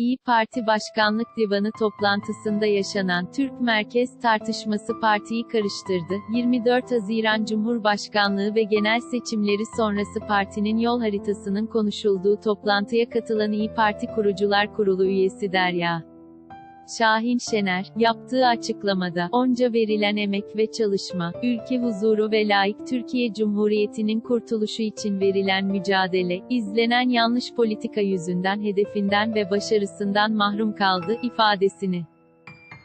İyi Parti Başkanlık Divanı toplantısında yaşanan Türk Merkez tartışması partiyi karıştırdı. 24 Haziran Cumhurbaşkanlığı ve genel seçimleri sonrası partinin yol haritasının konuşulduğu toplantıya katılan İyi Parti Kurucular Kurulu üyesi Derya Şahin Şener, yaptığı açıklamada, onca verilen emek ve çalışma, ülke huzuru ve layık Türkiye Cumhuriyeti'nin kurtuluşu için verilen mücadele, izlenen yanlış politika yüzünden hedefinden ve başarısından mahrum kaldı, ifadesini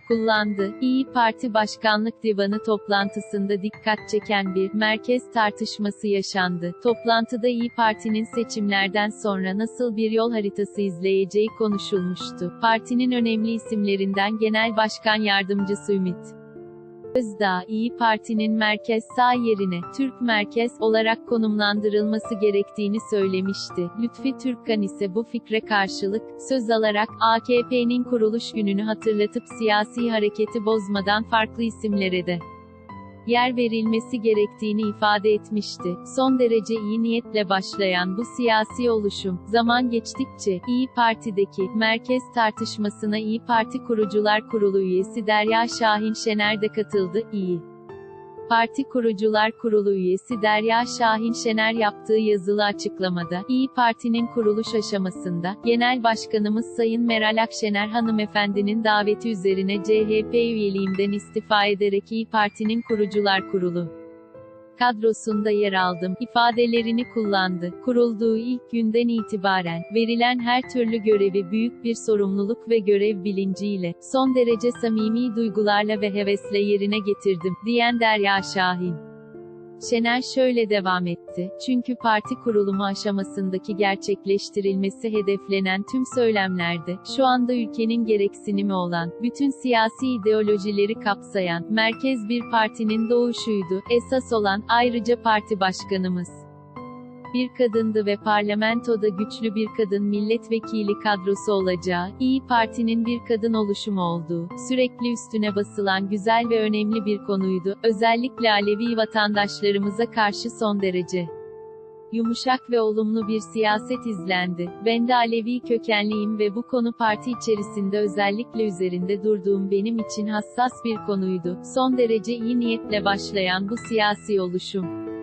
kullandı. İyi Parti Başkanlık Divanı toplantısında dikkat çeken bir merkez tartışması yaşandı. Toplantıda İyi Parti'nin seçimlerden sonra nasıl bir yol haritası izleyeceği konuşulmuştu. Partinin önemli isimlerinden Genel Başkan Yardımcısı Ümit Özdağ, İyi Parti'nin merkez sağ yerine, Türk merkez, olarak konumlandırılması gerektiğini söylemişti. Lütfi Türkkan ise bu fikre karşılık, söz alarak, AKP'nin kuruluş gününü hatırlatıp siyasi hareketi bozmadan farklı isimlere de yer verilmesi gerektiğini ifade etmişti. Son derece iyi niyetle başlayan bu siyasi oluşum, zaman geçtikçe, İyi Parti'deki, merkez tartışmasına İyi Parti Kurucular Kurulu üyesi Derya Şahin Şener de katıldı, İyi. Parti Kurucular Kurulu üyesi Derya Şahin Şener yaptığı yazılı açıklamada, İyi Parti'nin kuruluş aşamasında, Genel Başkanımız Sayın Meral Akşener hanımefendinin daveti üzerine CHP üyeliğimden istifa ederek İyi Parti'nin Kurucular Kurulu kadrosunda yer aldım ifadelerini kullandı. Kurulduğu ilk günden itibaren verilen her türlü görevi büyük bir sorumluluk ve görev bilinciyle, son derece samimi duygularla ve hevesle yerine getirdim, diyen Derya Şahin. Şener şöyle devam etti, çünkü parti kurulumu aşamasındaki gerçekleştirilmesi hedeflenen tüm söylemlerde, şu anda ülkenin gereksinimi olan, bütün siyasi ideolojileri kapsayan, merkez bir partinin doğuşuydu, esas olan, ayrıca parti başkanımız bir kadındı ve parlamentoda güçlü bir kadın milletvekili kadrosu olacağı, İyi Parti'nin bir kadın oluşumu olduğu, sürekli üstüne basılan güzel ve önemli bir konuydu, özellikle Alevi vatandaşlarımıza karşı son derece yumuşak ve olumlu bir siyaset izlendi. Ben de Alevi kökenliyim ve bu konu parti içerisinde özellikle üzerinde durduğum benim için hassas bir konuydu. Son derece iyi niyetle başlayan bu siyasi oluşum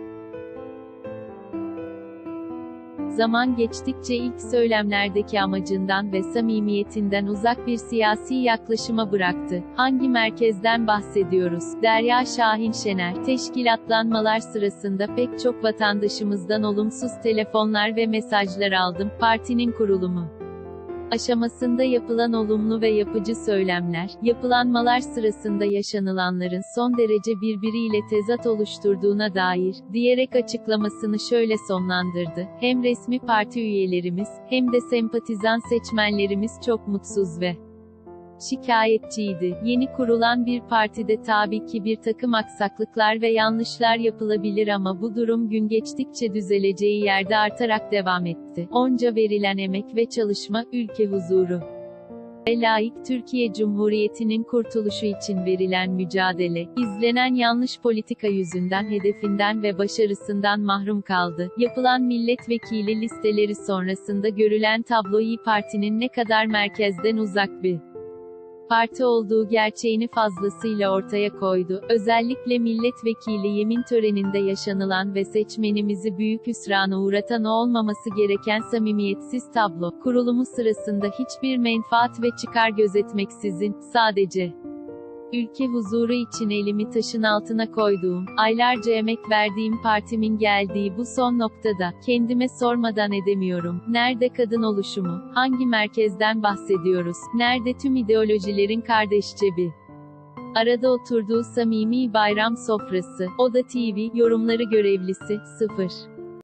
Zaman geçtikçe ilk söylemlerdeki amacından ve samimiyetinden uzak bir siyasi yaklaşıma bıraktı. Hangi merkezden bahsediyoruz? Derya Şahin Şener, teşkilatlanmalar sırasında pek çok vatandaşımızdan olumsuz telefonlar ve mesajlar aldım. Partinin kurulumu aşamasında yapılan olumlu ve yapıcı söylemler, yapılanmalar sırasında yaşanılanların son derece birbiriyle tezat oluşturduğuna dair, diyerek açıklamasını şöyle sonlandırdı. Hem resmi parti üyelerimiz, hem de sempatizan seçmenlerimiz çok mutsuz ve şikayetçiydi. Yeni kurulan bir partide tabii ki bir takım aksaklıklar ve yanlışlar yapılabilir ama bu durum gün geçtikçe düzeleceği yerde artarak devam etti. Onca verilen emek ve çalışma, ülke huzuru ve layık Türkiye Cumhuriyeti'nin kurtuluşu için verilen mücadele, izlenen yanlış politika yüzünden hedefinden ve başarısından mahrum kaldı. Yapılan milletvekili listeleri sonrasında görülen tablo İYİ Parti'nin ne kadar merkezden uzak bir parti olduğu gerçeğini fazlasıyla ortaya koydu. Özellikle milletvekili yemin töreninde yaşanılan ve seçmenimizi büyük hüsrana uğratan olmaması gereken samimiyetsiz tablo, kurulumu sırasında hiçbir menfaat ve çıkar gözetmeksizin, sadece ülke huzuru için elimi taşın altına koyduğum, aylarca emek verdiğim partimin geldiği bu son noktada, kendime sormadan edemiyorum. Nerede kadın oluşumu? Hangi merkezden bahsediyoruz? Nerede tüm ideolojilerin kardeşçe bir Arada oturduğu samimi bayram sofrası, Oda TV, yorumları görevlisi, 0.